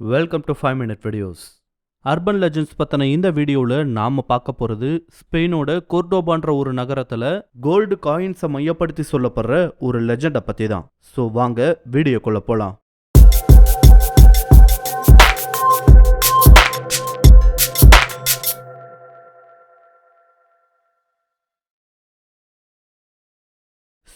Welcome to five minute videos urban legends பற்றின இந்த வீடியோவில் நாம் பார்க்க போகிறது ஸ்பெயினோட கோர்டோபான்ற ஒரு நகரத்தில் கோல்டு காயின்ஸை மையப்படுத்தி சொல்லப்படுற ஒரு லெஜண்டை பற்றி தான் ஸோ வாங்க வீடியோக்குள்ளே போகலாம்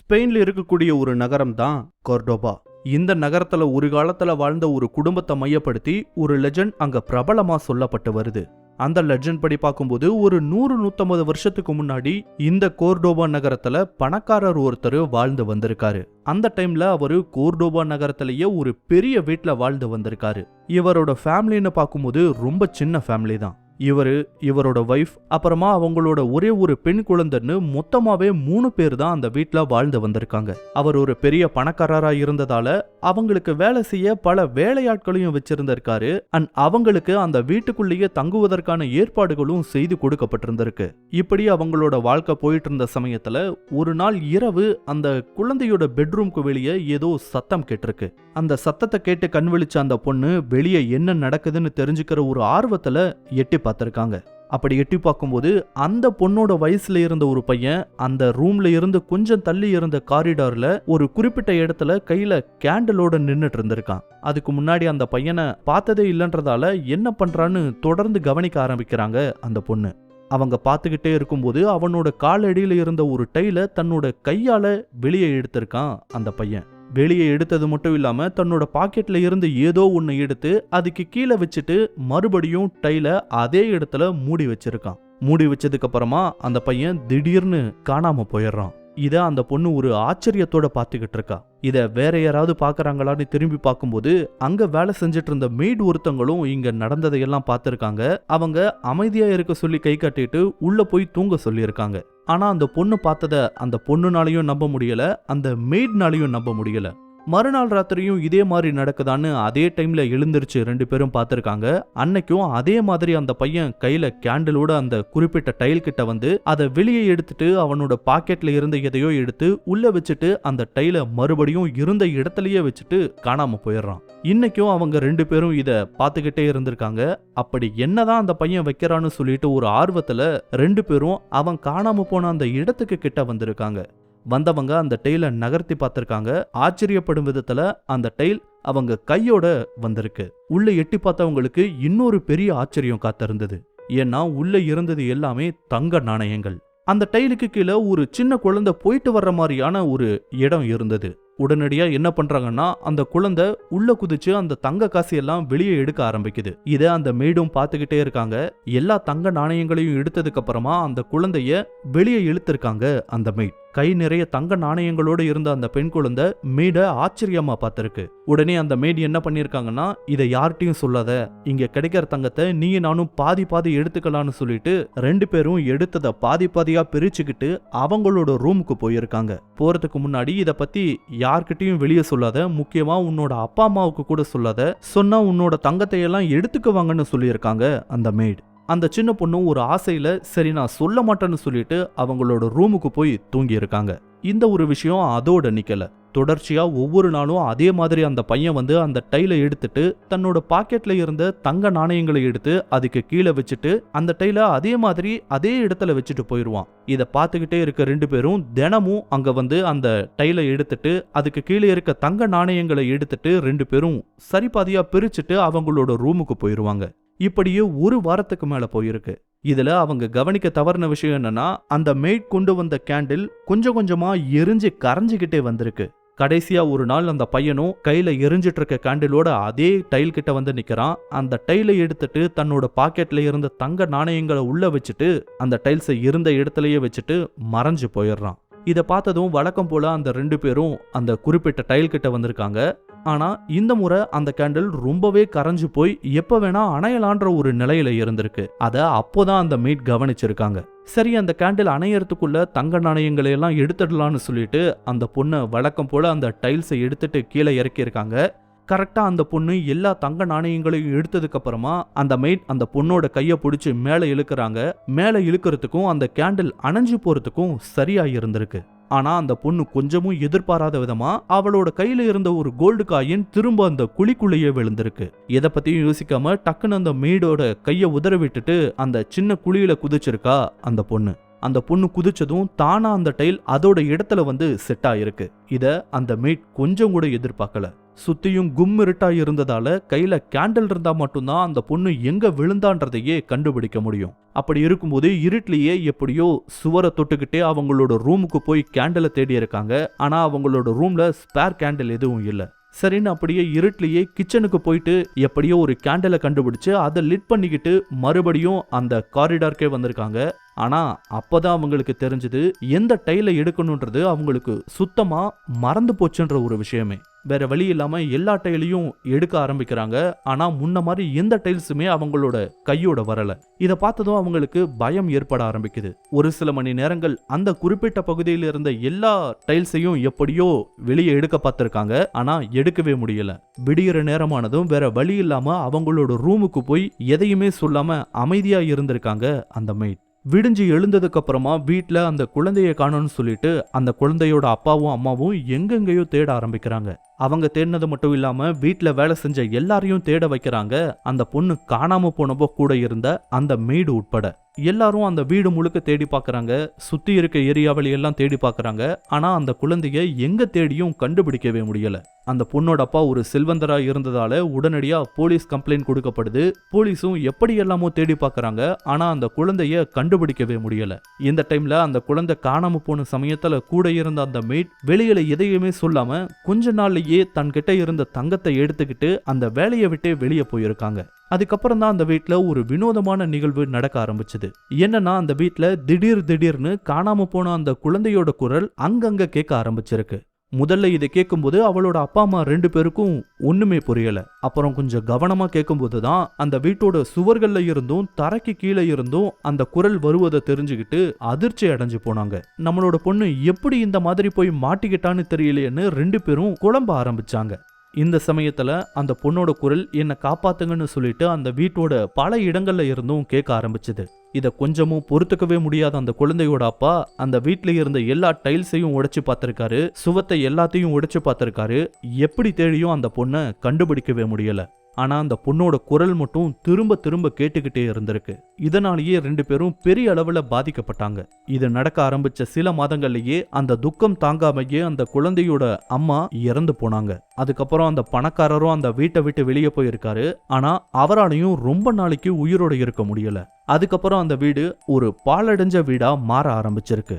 ஸ்பெயின்ல இருக்கக்கூடிய ஒரு நகரம் தான் கோர்டோபா. இந்த நகரத்துல ஒரு காலத்துல வாழ்ந்த ஒரு குடும்பத்தை மையப்படுத்தி ஒரு லெஜண்ட் அங்க பிரபலமா சொல்லப்பட்டு வருது. அந்த லெஜண்ட் படி பார்க்கும்போது ஒரு நூறு நூத்தம்பது வருஷத்துக்கு முன்னாடி இந்த கோர்டோபா நகரத்துல பணக்காரர் ஒருத்தர் வாழ்ந்து வந்திருக்காரு. அந்த டைம்ல அவரு கோர்டோபா நகரத்திலேயே ஒரு பெரிய வீட்ல வாழ்ந்து வந்திருக்காரு. இவரோட ஃபேமிலின்னு பார்க்கும்போது ரொம்ப சின்ன ஃபேமிலி தான். இவரு இவரோட ஒய்ஃப் அப்புறமா அவங்களோட ஒரே ஒரு பெண் குழந்தைன்னு மொத்தமாவே மூணு பேர் தான் அந்த வீட்ல வாழ்ந்து வந்திருக்காங்க. அவர் ஒரு பெரிய பணக்காரரா இருந்ததால அவங்களுக்கு வேலை செய்ய பல வேலையாட்களையும் வச்சிருந்திருக்காரு. அண்ட் அவங்களுக்கு அந்த வீட்டுக்குள்ளேயே தங்குவதற்கான ஏற்பாடுகளும் செய்து கொடுக்கப்பட்டிருந்திருக்கு. இப்படி அவங்களோட வாழ்க்கை போயிட்டு இருந்த சமயத்துல ஒரு நாள் இரவு அந்த குழந்தையோட பெட்ரூம்க்கு வெளியே ஏதோ சத்தம் கேட்டிருக்கு. அந்த சத்தத்தை கேட்டு கண் விழிச்ச அந்த பொண்ணு வெளியே என்ன நடக்குதுன்னு தெரிஞ்சுக்கிற ஒரு ஆர்வத்துல எட்டி பார்த்திருக்காங்க. அப்படி எட்டி பார்க்கும்போது அந்த பொண்ணோட வயசுல இருந்த ஒரு பையன் அந்த ரூம்ல இருந்து கொஞ்சம் தள்ளி இருந்த காரிடார்ல ஒரு குறிப்பிட்ட இடத்துல கையில கேண்டலோட நின்னுட்டு இருந்திருக்கான். அதுக்கு முன்னாடி அந்த பையனை பார்த்ததே இல்லைன்றதால என்ன பண்றான்னு தொடர்ந்து கவனிக்க ஆரம்பிக்கிறாங்க அந்த பொண்ணு. அவங்க பார்த்துக்கிட்டே இருக்கும்போது அவனோட காலடியில இருந்த ஒரு டைல தன்னோட கையால வெளியே எடுத்திருக்கான் அந்த பையன். வெளியே எடுத்தது மட்டும் இல்லாம தன்னோட பாக்கெட்ல இருந்து ஏதோ ஒன்று எடுத்து அதுக்கு கீழே வச்சுட்டு மறுபடியும் டைல அதே இடத்துல மூடி வச்சிருக்கான். மூடி வச்சதுக்கு அப்புறமா அந்த பையன் திடீர்னு காணாம போயிடுறான். இத அந்த பொண்ணு ஒரு ஆச்சரியத்தோட பார்த்துக்கிட்டு இருக்கா. இதை வேற யாராவது பார்க்குறாங்களான்னு திரும்பி பார்க்கும்போது அங்கே வேலை செஞ்சுட்டு இருந்த மெய்டு ஒருத்தங்களும் இங்கே நடந்ததையெல்லாம் பார்த்துருக்காங்க அவங்க அமைதியாக இருக்க சொல்லி கை கட்டிட்டு உள்ளே போய் தூங்க சொல்லியிருக்காங்க. ஆனால் அந்த பொண்ணு பார்த்ததை அந்த பொண்ணுனாலையும் நம்ப முடியலை அந்த மெய்ட்னாலையும் நம்ப முடியலை. மறுநாள் ராத்திரியும் இதே மாதிரி நடக்குதான்னு அதே டைம்ல எழுந்திருச்சு ரெண்டு பேரும் பார்த்துருக்காங்க. அன்னைக்கும் அதே மாதிரி அந்த பையன் கையில கேண்டிலோட அந்த குறிப்பிட்ட டைல் கிட்ட வந்து அதை வெளியே எடுத்துட்டு அவனோட பாக்கெட்ல இருந்த எதையோ எடுத்து உள்ள வச்சுட்டு அந்த டைலை மறுபடியும் இருந்த இடத்துலயே வச்சுட்டு காணாம போயிடுறான். இன்னைக்கும் அவங்க ரெண்டு பேரும் இத பார்த்துக்கிட்டே இருந்திருக்காங்க. அப்படி என்னதான் அந்த பையன் வைக்கிறான்னு சொல்லிட்டு ஒரு ஆர்வத்துல ரெண்டு பேரும் அவன் காணாம போன அந்த இடத்துக்கு கிட்ட வந்திருக்காங்க. வந்தவங்க அந்த டெய்லை நகர்த்தி பார்த்துருக்காங்க. ஆச்சரியப்படும் விதத்துல அந்த டெய்ல் அவங்க கையோட வந்திருக்கு. உள்ள எட்டி பார்த்தவங்களுக்கு இன்னொரு பெரிய ஆச்சரியம் காத்திருந்தது. ஏன்னா உள்ள இருந்தது எல்லாமே தங்க நாணயங்கள். அந்த டைலுக்கு கீழே ஒரு சின்ன குழந்தை போயிட்டு வர்ற மாதிரியான ஒரு இடம் இருந்தது. உடனடியா என்ன பண்றாங்கன்னா அந்த குழந்தை உள்ள குதிச்சு அந்த தங்க காசு எல்லாம் வெளியே எடுக்க ஆரம்பிக்குது. இதை அந்த மேடும் பார்த்துக்கிட்டே இருக்காங்க. எல்லா தங்க நாணயங்களையும் எடுத்ததுக்கு அப்புறமா அந்த குழந்தைய வெளியே இழுத்திருக்காங்க அந்த மெய்ட் கை நிறைய தங்க நாணயங்களோடு இருந்த அந்த பெண் குழந்தை மீட ஆச்சரியமா பார்த்திருக்கு. உடனே அந்த மேட் என்ன பண்ணியிருக்காங்கன்னா இதை யார்கிட்டையும் சொல்லாத இங்க கிடைக்கிற தங்கத்தை நீ நானும் பாதி பாதி எடுத்துக்கலாம்னு சொல்லிட்டு ரெண்டு பேரும் எடுத்ததை பாதி பாதியா பிரிச்சுக்கிட்டு அவங்களோட ரூமுக்கு போயிருக்காங்க. போறதுக்கு முன்னாடி இதை பத்தி யார்கிட்டையும் வெளியே சொல்லாத முக்கியமா உன்னோட அப்பா அம்மாவுக்கு கூட சொல்லாத சொன்னா உன்னோட தங்கத்தை எல்லாம் எடுத்துக்குவாங்கன்னு சொல்லியிருக்காங்க அந்த மேட். அந்த சின்ன பொண்ணும் ஒரு ஆசையில் சரி நான் சொல்ல மாட்டேன்னு சொல்லிட்டு அவங்களோட ரூமுக்கு போய் தூங்கி இருக்காங்க இந்த ஒரு விஷயம் அதோட நிற்கலை தொடர்ச்சியாக ஒவ்வொரு நாளும் அதே மாதிரி அந்த பையன் வந்து அந்த டைலை எடுத்துட்டு தன்னோட பாக்கெட்ல இருந்த தங்க நாணயங்களை எடுத்து அதுக்கு கீழே வச்சுட்டு அந்த டைலை அதே மாதிரி அதே இடத்துல வச்சுட்டு போயிடுவான் இதை பார்த்துக்கிட்டே இருக்க ரெண்டு பேரும் தினமும் அங்கே வந்து அந்த டைலை எடுத்துட்டு அதுக்கு கீழே இருக்க தங்க நாணயங்களை எடுத்துட்டு ரெண்டு பேரும் சரிபாதியாக பிரிச்சுட்டு அவங்களோட ரூமுக்கு போயிடுவாங்க இப்படியே ஒரு வாரத்துக்கு மேல போயிருக்கு. இதுல அவங்க கவனிக்க தவறின விஷயம் என்னன்னா அந்த மெய்ட் கொண்டு வந்த கேண்டில் கொஞ்சம் கொஞ்சமா எரிஞ்சு கரைஞ்சுக்கிட்டே வந்திருக்கு. கடைசியா ஒரு நாள் அந்த பையனும் கையில எரிஞ்சிட்டு இருக்க கேண்டிலோட அதே டைல் கிட்ட வந்து நிக்கிறான். அந்த டைலை எடுத்துட்டு தன்னோட பாக்கெட்ல இருந்த தங்க நாணயங்களை உள்ள வச்சுட்டு அந்த டைல்ஸை இருந்த இடத்துலயே வச்சுட்டு மறைஞ்சு போயிடுறான். இதை பார்த்ததும் வழக்கம் போல அந்த ரெண்டு பேரும் அந்த குறிப்பிட்ட டைல் கிட்ட வந்திருக்காங்க. ஆனா இந்த முறை அந்த கேண்டில் ரொம்பவே கரைஞ்சு போய் எப்ப வேணா அணையலான்ற ஒரு நிலையில இருந்திருக்கு. அத அப்போதான் அந்த மீட் கவனிச்சிருக்காங்க. சரி அந்த கேண்டில் அணையறதுக்குள்ள தங்க நாணயங்களை எல்லாம் எடுத்துடலான்னு சொல்லிட்டு அந்த பொண்ணை வழக்கம் போல அந்த டைல்ஸை எடுத்துட்டு கீழே இறக்கியிருக்காங்க. கரெக்டா அந்த பொண்ணு எல்லா தங்க நாணயங்களையும் எடுத்ததுக்கு அப்புறமா அந்த மெய்ட் அந்த பொண்ணோட கையை பிடிச்சி மேலே இழுக்கிறாங்க. மேலே இழுக்கிறதுக்கும் அந்த கேண்டில் அணைஞ்சு போறதுக்கும் சரியா இருந்திருக்கு. ஆனா அந்த பொண்ணு கொஞ்சமும் எதிர்பாராத விதமா அவளோட கையில இருந்த ஒரு கோல்டு காயின் திரும்ப அந்த குழிக்குள்ளேயே விழுந்திருக்கு. எதை பத்தியும் யோசிக்காம டக்குன்னு அந்த மெய்டோட கையை உதற விட்டுட்டு அந்த சின்ன குழியில குதிச்சிருக்கா அந்த பொண்ணு. அந்த பொண்ணு குதிச்சதும் தானா அந்த டைல் அதோட இடத்துல வந்து செட் ஆயிருக்கு. இத அந்த மீட் கொஞ்சம் கூட எதிர்பார்க்கல. சுத்தியும் கும் இருட்டா இருந்ததால கையில கேண்டில் இருந்தா மட்டும்தான் அந்த பொண்ணு எங்க விழுந்தான்றதையே கண்டுபிடிக்க முடியும். அப்படி இருக்கும்போது இருட்டிலேயே எப்படியோ சுவரை தொட்டுக்கிட்டே அவங்களோட ரூமுக்கு போய் கேண்டிலை தேடி இருக்காங்க. ஆனா அவங்களோட ரூம்ல ஸ்பேர் கேண்டில் எதுவும் இல்லை. சரின்னு அப்படியே இருட்டிலேயே கிச்சனுக்கு போயிட்டு எப்படியோ ஒரு கேண்டிலை கண்டுபிடிச்சு அதை லிட் பண்ணிக்கிட்டு மறுபடியும் அந்த காரிடார்க்கே வந்திருக்காங்க. ஆனால் அப்போ தான் அவங்களுக்கு தெரிஞ்சது எந்த டைலை எடுக்கணுன்றது அவங்களுக்கு சுத்தமாக மறந்து போச்சுன்ற ஒரு விஷயமே. வேற வழி இல்லாமல் எல்லா டைலையும் எடுக்க ஆரம்பிக்கிறாங்க. ஆனால் முன்ன மாதிரி எந்த டைல்ஸுமே அவங்களோட கையோட வரலை. இதை பார்த்ததும் அவங்களுக்கு பயம் ஏற்பட ஆரம்பிக்குது. ஒரு சில மணி நேரங்கள் அந்த குறிப்பிட்ட பகுதியில் இருந்த எல்லா டைல்ஸையும் எப்படியோ வெளியே எடுக்க பார்த்துருக்காங்க. ஆனால் எடுக்கவே முடியல. விடிகிற நேரமானதும் வேற வழி இல்லாமல் அவங்களோட ரூமுக்கு போய் எதையுமே சொல்லாமல் அமைதியாக இருந்திருக்காங்க அந்த மெய்ட் விடிஞ்சு எழுந்ததுக்கு அப்புறமா வீட்டில் அந்த குழந்தைய காணோம்னு சொல்லிட்டு அந்த குழந்தையோட அப்பாவும் அம்மாவும் எங்கெங்கேயோ தேட ஆரம்பிக்கிறாங்க. அவங்க தேடினது மட்டும் இல்லாம வீட்ல வேலை செஞ்ச எல்லாரையும் தேட வைக்கிறாங்க. அந்த பொண்ணு காணாம போனப்போ கூட இருந்த அந்த மெய்டு உட்பட. எல்லாரும் அந்த வீடு முழுக்க தேடி பார்க்குறாங்க சுத்தி இருக்க ஏரியாவில எல்லாம் தேடி பார்க்கறாங்க ஆனா அந்த குழந்தைய எங்க தேடியும் கண்டுபிடிக்கவே முடியல. அந்த பொண்ணோட அப்பா ஒரு செல்வந்தரா இருந்ததால உடனடியா போலீஸ் கம்ப்ளைண்ட் கொடுக்கப்படுது. போலீஸும் எப்படி எல்லாமோ தேடி பார்க்குறாங்க ஆனா அந்த குழந்தைய கண்டுபிடிக்கவே முடியல. இந்த டைம்ல அந்த குழந்தை காணாம போன சமயத்துல கூட இருந்த அந்த மெய்ட் வெளியில எதையுமே சொல்லாம கொஞ்ச நாள்ல தன்கிட்ட இருந்த தங்கத்தை எடுத்துக்கிட்டு அந்த வேலையை விட்டே வெளியே போயிருக்காங்க. அதுக்கப்புறம் தான் அந்த வீட்டில் ஒரு வினோதமான நிகழ்வு நடக்க ஆரம்பிச்சது. என்னன்னா அந்த வீட்ல திடீர் திடீர்னு காணாம போன அந்த குழந்தையோட குரல் அங்கங்க கேட்க ஆரம்பிச்சிருக்கு. முதல்ல இதை கேட்கும்போது அவளோட அப்பா அம்மா ரெண்டு பேருக்கும் ஒண்ணுமே புரியல. அப்புறம் கொஞ்சம் கவனமா கேட்கும்போது தான் அந்த வீட்டோட சுவர்கள்ல இருந்தும் தரைக்கு கீழே இருந்தும் அந்த குரல் வருவதை தெரிஞ்சுக்கிட்டு அதிர்ச்சி அடைஞ்சு போனாங்க. நம்மளோட பொண்ணு எப்படி இந்த மாதிரி போய் மாட்டிக்கிட்டான்னு தெரியலையேன்னு ரெண்டு பேரும் குழம்ப ஆரம்பிச்சாங்க. இந்த சமயத்துல அந்த பொண்ணோட குரல் என்னை காப்பாத்துங்கன்னு சொல்லிட்டு அந்த வீட்டோட பல இடங்கள்ல இருந்தும் கேட்க ஆரம்பிச்சது. இத கொஞ்சமும் பொறுத்துக்கவே முடியாத அந்த குழந்தையோட அப்பா அந்த வீட்டில் இருந்த எல்லா டைல்ஸையும் உடைச்சு பார்த்திருக்காரு சுவத்தை எல்லாத்தையும் உடைச்சு பார்த்திருக்காரு. எப்படி தேடியும் அந்த பொண்ணை கண்டுபிடிக்கவே முடியல. ஆனா அந்த பொண்ணோட குரல் மட்டும் திரும்ப திரும்ப கேட்டுக்கிட்டே இருந்திருக்கு. இதனாலேயே ரெண்டு பேரும் பெரிய அளவுல பாதிக்கப்பட்டாங்க. இது நடக்க ஆரம்பிச்ச சில மாதங்கள்லயே அந்த துக்கம் தாங்காமையே அந்த குழந்தையோட அம்மா இறந்து போனாங்க. அதுக்கப்புறம் அந்த பணக்காரரும் அந்த வீட்டை விட்டு வெளியே போயிருக்காரு. ஆனா அவராலையும் ரொம்ப நாளைக்கு உயிரோட இருக்க முடியல. அதுக்கப்புறம் அந்த வீடு ஒரு பாழடைஞ்ச வீடா மாற ஆரம்பிச்சிருக்கு.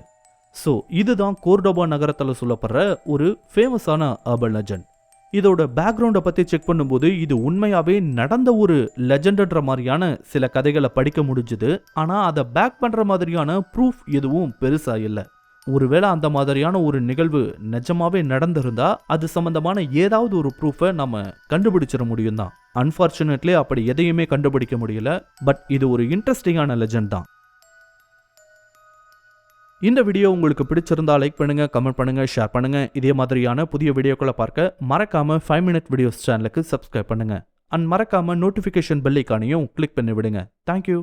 ஸோ இதுதான் கோர்டோபா நகரத்தில் சொல்லப்படுற ஒரு ஃபேமஸான அர்பன் லெஜண்ட் இதோட பேக்ரவுண்டை பற்றி செக் பண்ணும்போது இது உண்மையாகவே நடந்த ஒரு லெஜண்டுன்ற மாதிரியான சில கதைகளை படிக்க முடிஞ்சுது. ஆனால் அதை பேக் பண்ணுற மாதிரியான ப்ரூஃப் எதுவும் பெருசாக இல்லை. ஒருவேளை அந்த மாதிரியான ஒரு நிகழ்வு நிஜமாவே நடந்திருந்தா அது சம்பந்தமான ஏதாவது ஒரு ப்ரூஃபை நம்ம கண்டுபிடிச்சிட முடியும் தான் அன்ஃபார்ச்சுனேட்லி அப்படி எதையுமே கண்டுபிடிக்க முடியல. பட் இது ஒரு இன்ட்ரெஸ்டிங்கான லெஜண்ட் தான். இந்த வீடியோ உங்களுக்கு பிடிச்சிருந்தா லைக் பண்ணுங்க கமெண்ட் பண்ணுங்க ஷேர் பண்ணுங்க. இதே மாதிரியான புதிய வீடியோக்களை பார்க்க மறக்காம ஃபைவ் மினிட் வீடியோஸ் சேனலுக்கு சப்ஸ்கிரைப் பண்ணுங்க. அண்ட் மறக்காம நோட்டிஃபிகேஷன் பெல்லைக்கானையும் கிளிக் பண்ணி விடுங்க தேங்க்யூ